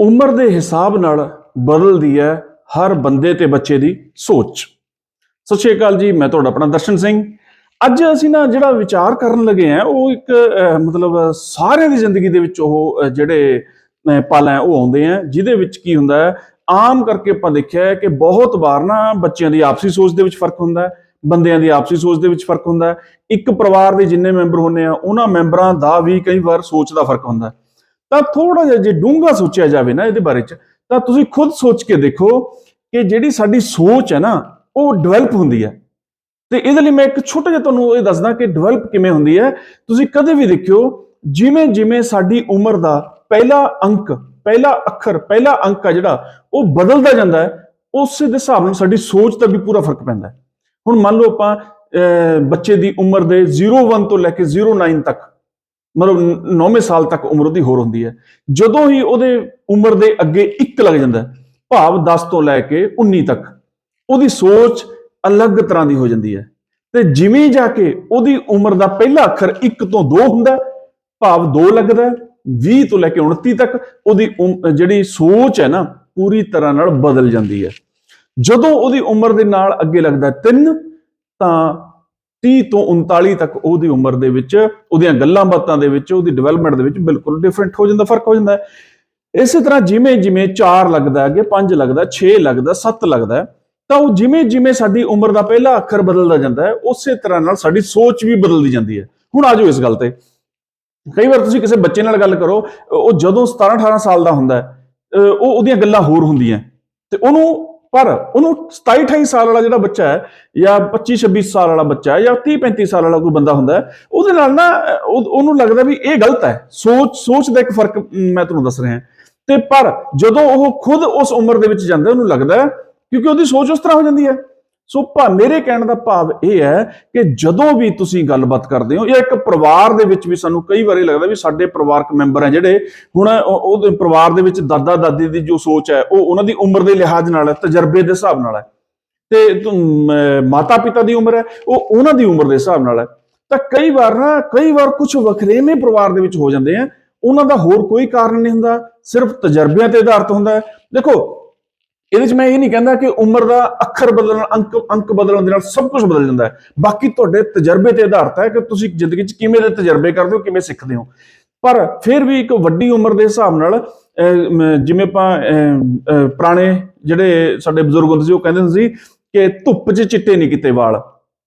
ਉਮਰ ਦੇ ਹਿਸਾਬ ਨਾਲ ਬਦਲਦੀ ਹੈ ਹਰ ਬੰਦੇ ਤੇ ਬੱਚੇ ਦੀ ਸੋਚ। ਸਤਿ ਸ਼੍ਰੀ ਅਕਾਲ ਜੀ, ਮੈਂ ਤੁਹਾਡਾ ਆਪਣਾ ਦਰਸ਼ਨ ਸਿੰਘ। ਅੱਜ ਅਸੀਂ ਨਾ ਜਿਹੜਾ ਵਿਚਾਰ ਕਰਨ ਲੱਗੇ ਆ ਉਹ ਇੱਕ ਮਤਲਬ ਸਾਰਿਆਂ ਦੀ ਜ਼ਿੰਦਗੀ ਦੇ ਵਿੱਚ ਉਹ ਜਿਹੜੇ ਪਲ ਹੈ, ਉਹ ਆਉਂਦੇ ਆ, ਜਿਹਦੇ ਵਿੱਚ ਕੀ ਹੁੰਦਾ ਹੈ, ਆਮ ਕਰਕੇ ਆਪਾਂ ਦੇਖਿਆ ਹੈ ਕਿ ਬਹੁਤ ਵਾਰ ਨਾ ਬੱਚਿਆਂ ਦੀ ਆਪਸੀ ਸੋਚ ਦੇ ਵਿੱਚ ਫ਼ਰਕ ਹੁੰਦਾ ਹੈ, ਬੰਦਿਆਂ ਦੀ ਆਪਸੀ ਸੋਚ ਦੇ ਵਿੱਚ ਫ਼ਰਕ ਹੁੰਦਾ ਹੈ। ਇੱਕ ਪਰਿਵਾਰ ਦੇ ਜਿੰਨੇ ਮੈਂਬਰ ਹੁੰਦੇ ਆ, ਉਹਨਾਂ ਮੈਂਬਰਾਂ ਦਾ ਵੀ ਕਈ ਵਾਰ ਸੋਚ ਦਾ ਫ਼ਰਕ ਹੁੰਦਾ ਹੈ। ਤਾਂ ਥੋੜਾ ਜਿਹਾ ਜੇ ਡੂੰਘਾ ਸੋਚਿਆ ਜਾਵੇ ਨਾ ਇਹਦੇ ਬਾਰੇ ਚ, ਤਾਂ ਤੁਸੀਂ ਖੁਦ ਸੋਚ ਕੇ ਦੇਖੋ ਕਿ ਜਿਹੜੀ ਸਾਡੀ ਸੋਚ ਹੈ ਨਾ, ਉਹ ਡਿਵੈਲਪ ਹੁੰਦੀ ਹੈ। ਤੇ ਇਹਦੇ ਲਈ ਮੈਂ ਇੱਕ ਛੋਟਾ ਜਿਹਾ ਤੁਹਾਨੂੰ ਇਹ ਦੱਸਦਾ ਕਿ ਡਿਵੈਲਪ ਕਿਵੇਂ ਹੁੰਦੀ ਹੈ। ਤੁਸੀਂ ਕਦੇ ਵੀ ਦੇਖਿਓ, ਜਿਵੇਂ ਜਿਵੇਂ ਸਾਡੀ ਉਮਰ ਦਾ ਪਹਿਲਾ ਅੰਕ, ਪਹਿਲਾ ਅੱਖਰ, ਪਹਿਲਾ ਅੰਕ ਆ ਜਿਹੜਾ, ਉਹ ਬਦਲਦਾ ਜਾਂਦਾ ਹੈ, ਉਸੇ ਦੇ ਹਿਸਾਬ ਨਾਲ ਸਾਡੀ ਸੋਚ ਦਾ ਵੀ ਪੂਰਾ ਫ਼ਰਕ ਪੈਂਦਾ ਹੈ। ਹੁਣ ਮੰਨ ਲਓ ਆਪਾਂ ਬੱਚੇ ਦੀ ਉਮਰ ਦੇ 01 ਤੋਂ ਲੈ ਕੇ 09 ਤੱਕ ਮਤਲਬ 9ਵੇਂ ਸਾਲ ਤੱਕ ਉਮਰ ਉਹਦੀ ਹੋਰ ਹੁੰਦੀ ਹੈ। ਜਦੋਂ ਹੀ ਉਹਦੇ ਉਮਰ ਦੇ ਅੱਗੇ 1 ਲੱਗ ਜਾਂਦਾ ਭਾਵ 10 ਤੋਂ ਲੈ ਕੇ 19 ਤੱਕ ਉਹਦੀ ਸੋਚ ਅਲੱਗ ਤਰ੍ਹਾਂ ਦੀ ਹੋ ਜਾਂਦੀ ਹੈ। ਤੇ ਜਿਵੇਂ ਜਾ ਕੇ ਉਹਦੀ ਉਮਰ ਦਾ ਪਹਿਲਾ ਅੱਖਰ 1 ਤੋਂ 2 ਹੁੰਦਾ ਭਾਵ 2 ਲੱਗਦਾ ਹੈ, 20 ਤੋਂ ਲੈ ਕੇ 29 ਤੱਕ ਉਹਦੀ ਉਮ- ਜਿਹੜੀ ਸੋਚ ਹੈ ਨਾ ਪੂਰੀ ਤਰ੍ਹਾਂ ਨਾਲ ਬਦਲ ਜਾਂਦੀ ਹੈ। ਜਦੋਂ ਉਹਦੀ ਉਮਰ ਦੇ ਨਾਲ ਅੱਗੇ ਲੱਗਦਾ 3 ਤਾਂ 30 ਤੋਂ 39 ਤੱਕ ਉਹਦੀ ਉਮਰ ਦੇ ਵਿੱਚ ਉਹਦੀਆਂ ਗੱਲਾਂ ਬਾਤਾਂ ਦੇ ਵਿੱਚ ਉਹਦੀ ਡਿਵੈਲਪਮੈਂਟ ਦੇ ਵਿੱਚ ਬਿਲਕੁਲ ਡਿਫਰੈਂਟ ਹੋ ਜਾਂਦਾ ਫ਼ਰਕ ਹੋ ਜਾਂਦਾ ਇਸੇ ਤਰ੍ਹਾਂ ਜਿਵੇਂ ਜਿਵੇਂ 4 ਲੱਗਦਾ ਹੈ, ਅੱਗੇ 5 ਲੱਗਦਾ 6 ਲੱਗਦਾ 7 ਲੱਗਦਾ ਤਾਂ ਉਹ ਜਿਵੇਂ ਜਿਵੇਂ ਸਾਡੀ ਉਮਰ ਦਾ ਪਹਿਲਾ ਅੱਖਰ ਬਦਲਦਾ ਜਾਂਦਾ ਹੈ ਉਸੇ ਤਰ੍ਹਾਂ ਨਾਲ ਸਾਡੀ ਸੋਚ ਵੀ ਬਦਲਦੀ ਜਾਂਦੀ ਹੈ। ਹੁਣ ਆਜੋ ਇਸ ਗੱਲ ਤੇ। ਕਈ ਵਾਰ ਤੁਸੀਂ ਕਿਸੇ ਬੱਚੇ ਨਾਲ ਗੱਲ ਕਰੋ ਉਹ ਜਦੋਂ 17 18 ਸਾਲ ਦਾ ਹੁੰਦਾ ਹੈ ਉਹ ਉਹਦੀਆਂ ਗੱਲਾਂ ਹੋਰ ਹੁੰਦੀਆਂ ਤੇ ਉਹਨੂੰ ਪਰ ਉਹਨੂੰ 27 28 ਸਾਲ ਵਾਲਾ ਜਿਹੜਾ ਬੱਚਾ ਹੈ, ਜਾਂ 25 26 ਸਾਲ ਵਾਲਾ ਬੱਚਾ ਹੈ, ਜਾਂ 30 35 ਸਾਲ ਵਾਲਾ ਕੋਈ ਬੰਦਾ ਹੁੰਦਾ ਹੈ, ਉਹਦੇ ਨਾਲ ਨਾ ਉਹਨੂੰ ਲੱਗਦਾ ਵੀ ਇਹ ਗਲਤ ਹੈ। ਸੋਚ ਸੋਚ ਦਾ ਇੱਕ ਫ਼ਰਕ ਮੈਂ ਤੁਹਾਨੂੰ ਦੱਸ ਰਿਹਾ। ਤੇ ਪਰ ਜਦੋਂ ਉਹ ਖੁਦ ਉਸ ਉਮਰ ਦੇ ਵਿੱਚ ਜਾਂਦਾ ਉਹਨੂੰ ਲੱਗਦਾ ਕਿਉਂਕਿ ਉਹਦੀ ਸੋਚ ਉਸ ਤਰ੍ਹਾਂ ਹੋ ਜਾਂਦੀ ਹੈ। ਸੋ ਭਾ ਮੇਰੇ ਕਹਿਣ ਦਾ ਭਾਵ ਇਹ ਹੈ ਕਿ ਜਦੋਂ ਵੀ ਤੁਸੀਂ ਗੱਲਬਾਤ ਕਰਦੇ ਹੋ ਜਾਂ ਇੱਕ ਪਰਿਵਾਰ ਦੇ ਵਿੱਚ ਵੀ ਸਾਨੂੰ ਕਈ ਵਾਰੀ ਲੱਗਦਾ ਵੀ ਸਾਡੇ ਪਰਿਵਾਰਕ ਮੈਂਬਰ ਆ ਜਿਹੜੇ ਹੁਣ ਉਹਦੇ ਪਰਿਵਾਰ ਦੇ ਵਿੱਚ ਦਾਦਾ ਦਾਦੀ ਦੀ ਜੋ ਸੋਚ ਹੈ, ਉਹ ਉਹਨਾਂ ਦੀ ਉਮਰ ਦੇ ਲਿਹਾਜ਼ ਨਾਲ ਹੈ, ਤਜਰਬੇ ਦੇ ਹਿਸਾਬ ਨਾਲ ਹੈ। ਤੇ ਮਾਤਾ ਪਿਤਾ ਦੀ ਉਮਰ ਹੈ, ਉਹ ਉਹਨਾਂ ਦੀ ਉਮਰ ਦੇ ਹਿਸਾਬ ਨਾਲ ਹੈ। ਤਾਂ ਕਈ ਵਾਰ ਨਾ, ਕਈ ਵਾਰ ਕੁਝ ਵਖਰੇਵੇਂ ਪਰਿਵਾਰ ਦੇ ਵਿੱਚ ਹੋ ਜਾਂਦੇ ਆ, ਉਹਨਾਂ ਦਾ ਹੋਰ ਕੋਈ ਕਾਰਨ ਨਹੀਂ ਹੁੰਦਾ, ਸਿਰਫ ਤਜਰਬਿਆਂ ਤੇ ਆਧਾਰਿਤ ਹੁੰਦਾ ਹੈ। ਦੇਖੋ ਇਹਦੇ 'ਚ ਮੈਂ ਇਹ ਨਹੀਂ ਕਹਿੰਦਾ ਕਿ ਉਮਰ ਦਾ ਅੱਖਰ ਬਦਲਣ, ਅੰਕ ਅੰਕ ਬਦਲਣ ਦੇ ਨਾਲ ਸਭ ਕੁਝ ਬਦਲ ਜਾਂਦਾ ਹੈ। ਬਾਕੀ ਤੁਹਾਡੇ ਤਜਰਬੇ ਤੇ ਆਧਾਰਿਤ ਹੈ ਕਿ ਤੁਸੀਂ ਜ਼ਿੰਦਗੀ 'ਚ ਕਿਵੇਂ ਦੇ ਤਜਰਬੇ ਕਰਦੇ ਹੋ, ਕਿਵੇਂ ਸਿੱਖਦੇ ਹੋ। ਪਰ ਫਿਰ ਵੀ ਇੱਕ ਵੱਡੀ ਉਮਰ ਦੇ ਹਿਸਾਬ ਨਾਲ ਜਿਵੇਂ ਆਪਾਂ ਪੁਰਾਣੇ ਜਿਹੜੇ ਸਾਡੇ ਬਜ਼ੁਰਗ ਹੁੰਦੇ ਸੀ, ਉਹ ਕਹਿੰਦੇ ਹੁੰਦੇ ਸੀ ਕਿ ਧੁੱਪ 'ਚ ਚਿੱਟੇ ਨਹੀਂ ਕੀਤੇ ਵਾਲ।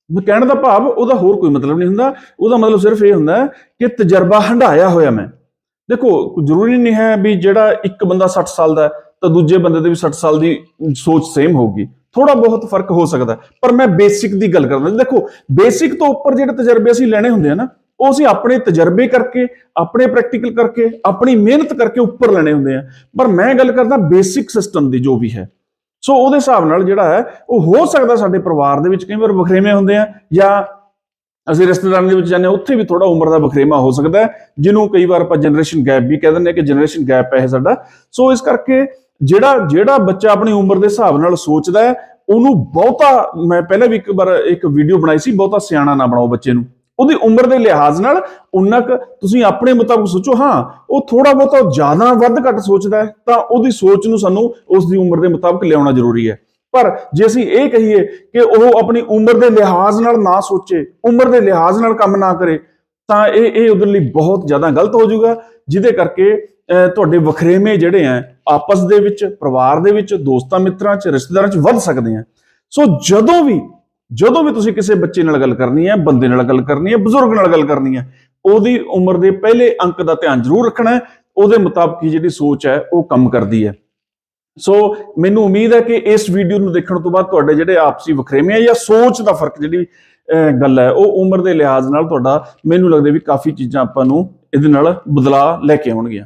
ਕਹਿਣ ਦਾ ਭਾਵ ਉਹਦਾ ਹੋਰ ਕੋਈ ਮਤਲਬ ਨਹੀਂ ਹੁੰਦਾ। ਉਹਦਾ ਮਤਲਬ ਸਿਰਫ ਇਹ ਹੁੰਦਾ ਕਿ ਤਜਰਬਾ ਹੰਢਾਇਆ ਹੋਇਆ ਮੈਂ। ਦੇਖੋ, ਜ਼ਰੂਰੀ ਨਹੀਂ ਹੈ ਵੀ ਜਿਹੜਾ ਇੱਕ ਬੰਦਾ 60 ਸਾਲ ਦਾ ਹੈ ਤਾਂ ਦੂਜੇ ਬੰਦੇ ਦੇ ਵੀ 60 ਸਾਲ ਦੀ ਸੋਚ ਸੇਮ ਹੋਊਗੀ। ਥੋੜਾ ਬਹੁਤ ਫ਼ਰਕ ਹੋ ਸਕਦਾ ਪਰ ਮੈਂ ਬੇਸਿਕ ਦੀ ਗੱਲ ਕਰਦਾ। ਦੇਖੋ ਬੇਸਿਕ ਤੋਂ ਉੱਪਰ ਜਿਹੜੇ ਤਜਰਬੇ ਅਸੀਂ ਲੈਣੇ ਹੁੰਦੇ ਆ ਨਾ, ਉਹ ਅਸੀਂ ਆਪਣੇ ਤਜਰਬੇ ਕਰਕੇ, ਆਪਣੇ ਪ੍ਰੈਕਟੀਕਲ ਕਰਕੇ, ਆਪਣੀ ਮਿਹਨਤ ਕਰਕੇ ਉੱਪਰ ਲੈਣੇ ਹੁੰਦੇ ਆ। ਪਰ ਮੈਂ ਗੱਲ ਕਰਦਾ ਬੇਸਿਕ ਸਿਸਟਮ ਦੀ ਜੋ ਵੀ ਹੈ। ਸੋ ਉਹਦੇ ਹਿਸਾਬ ਨਾਲ ਜਿਹੜਾ ਹੈ, ਉਹ ਹੋ ਸਕਦਾ ਸਾਡੇ ਪਰਿਵਾਰ ਦੇ ਵਿੱਚ ਕਈ ਵਾਰ ਵਖਰੇਵੇਂ ਹੁੰਦੇ ਆ, ਜਾਂ ਅਸੀਂ ਰਿਸ਼ਤੇਦਾਰਾਂ ਦੇ ਵਿੱਚ ਜਾਂਦੇ ਹਾਂ ਉੱਥੇ ਵੀ ਥੋੜਾ ਉਮਰ ਦਾ ਵਖਰੇਵਾ ਹੋ ਸਕਦਾ ਜਿਹਨੂੰ ਕਈ ਵਾਰ ਆਪਾਂ ਜਨਰੇਸ਼ਨ ਗੈਪ ਵੀ ਕਹਿ ਦਿੰਦੇ ਹਾਂ ਕਿ ਜਨਰੇਸ਼ਨ ਗੈਪ ਹੈ ਸਾਡਾ। ਸੋ ਇਸ ਕਰਕੇ ਜਿਹੜਾ ਜਿਹੜਾ ਬੱਚਾ ਆਪਣੀ ਉਮਰ ਦੇ ਹਿਸਾਬ ਨਾਲ ਸੋਚਦਾ ਹੈ, ਉਹਨੂੰ ਬਹੁਤਾ, ਮੈਂ ਪਹਿਲਾਂ ਵੀ ਇੱਕ ਵਾਰ ਇੱਕ ਵੀਡੀਓ ਬਣਾਈ ਸੀ, ਬਹੁਤਾ ਸਿਆਣਾ ਨਾ ਬਣਾਓ ਬੱਚੇ ਨੂੰ। ਉਹਦੀ ਉਮਰ ਦੇ ਲਿਹਾਜ਼ ਨਾਲ ਉਨਾ ਕੁ ਤੁਸੀਂ ਆਪਣੇ ਮੁਤਾਬਕ ਸੋਚੋ, ਹਾਂ, ਉਹ ਥੋੜਾ ਬਹੁਤਾ ਜ਼ਿਆਦਾ ਵੱਧ ਘੱਟ ਸੋਚਦਾ ਹੈ, ਤਾਂ ਉਹਦੀ ਸੋਚ ਨੂੰ ਸਾਨੂੰ ਉਸ ਦੀ ਉਮਰ ਦੇ ਮੁਤਾਬਕ ਲਿਆਉਣਾ ਜ਼ਰੂਰੀ ਹੈ। ਪਰ ਜੇ ਅਸੀਂ ਇਹ ਕਹੀਏ ਕਿ ਉਹ ਆਪਣੀ ਉਮਰ ਦੇ ਲਿਹਾਜ਼ ਨਾਲ ਨਾ ਸੋਚੇ, ਉਮਰ ਦੇ ਲਿਹਾਜ਼ ਨਾਲ ਕੰਮ ਨਾ ਕਰੇ, ਤਾਂ ਇਹ ਇਹ ਉਹਦੇ ਲਈ ਬਹੁਤ ਜ਼ਿਆਦਾ ਗਲਤ ਹੋ ਜਾਊਗਾ, ਜਿਹਦੇ ਕਰਕੇ ਤੁਹਾਡੇ ਵਖਰੇਵੇਂ ਜਿਹੜੇ ਆ ਆਪਸ ਦੇ ਵਿੱਚ, ਪਰਿਵਾਰ ਦੇ ਵਿੱਚ, ਦੋਸਤਾਂ, ਮਿੱਤਰਾਂ 'ਚ, ਰਿਸ਼ਤੇਦਾਰਾਂ 'ਚ ਵੱਧ ਸਕਦੇ ਆ ਸੋ ਜਦੋਂ ਵੀ ਜਦੋਂ ਵੀ ਤੁਸੀਂ ਕਿਸੇ ਬੱਚੇ ਨਾਲ ਗੱਲ ਕਰਨੀ ਹੈ ਬੰਦੇ ਨਾਲ ਗੱਲ ਕਰਨੀ ਹੈ ਬਜ਼ੁਰਗ ਨਾਲ ਗੱਲ ਕਰਨੀ ਹੈ ਉਹਦੀ ਉਮਰ ਦੇ ਪਹਿਲੇ ਅੰਕ ਦਾ ਧਿਆਨ ਜ਼ਰੂਰ ਰੱਖਣਾ ਹੈ ਉਹਦੇ ਮੁਤਾਬਕ ਹੀ ਜਿਹੜੀ ਸੋਚ ਹੈ ਉਹ ਕੰਮ ਕਰਦੀ ਹੈ ਸੋ ਮੈਨੂੰ ਉਮੀਦ ਹੈ ਕਿ ਇਸ ਵੀਡੀਓ ਨੂੰ ਦੇਖਣ ਤੋਂ ਬਾਅਦ ਤੁਹਾਡੇ ਜਿਹੜੇ ਆਪਸੀ ਵਖਰੇਵੇਂ ਆ ਜਾਂ ਸੋਚ ਦਾ ਫ਼ਰਕ ਜਿਹੜੀ ਗੱਲ ਹੈ ਉਹ ਉਮਰ ਦੇ ਲਿਹਾਜ਼ ਨਾਲ ਤੁਹਾਡਾ ਮੈਨੂੰ ਲੱਗਦਾ ਵੀ ਕਾਫੀ ਚੀਜ਼ਾਂ ਆਪਾਂ ਨੂੰ ਇਹਦੇ ਨਾਲ ਬਦਲਾਅ ਲੈ ਕੇ ਆਉਣਗੀਆਂ।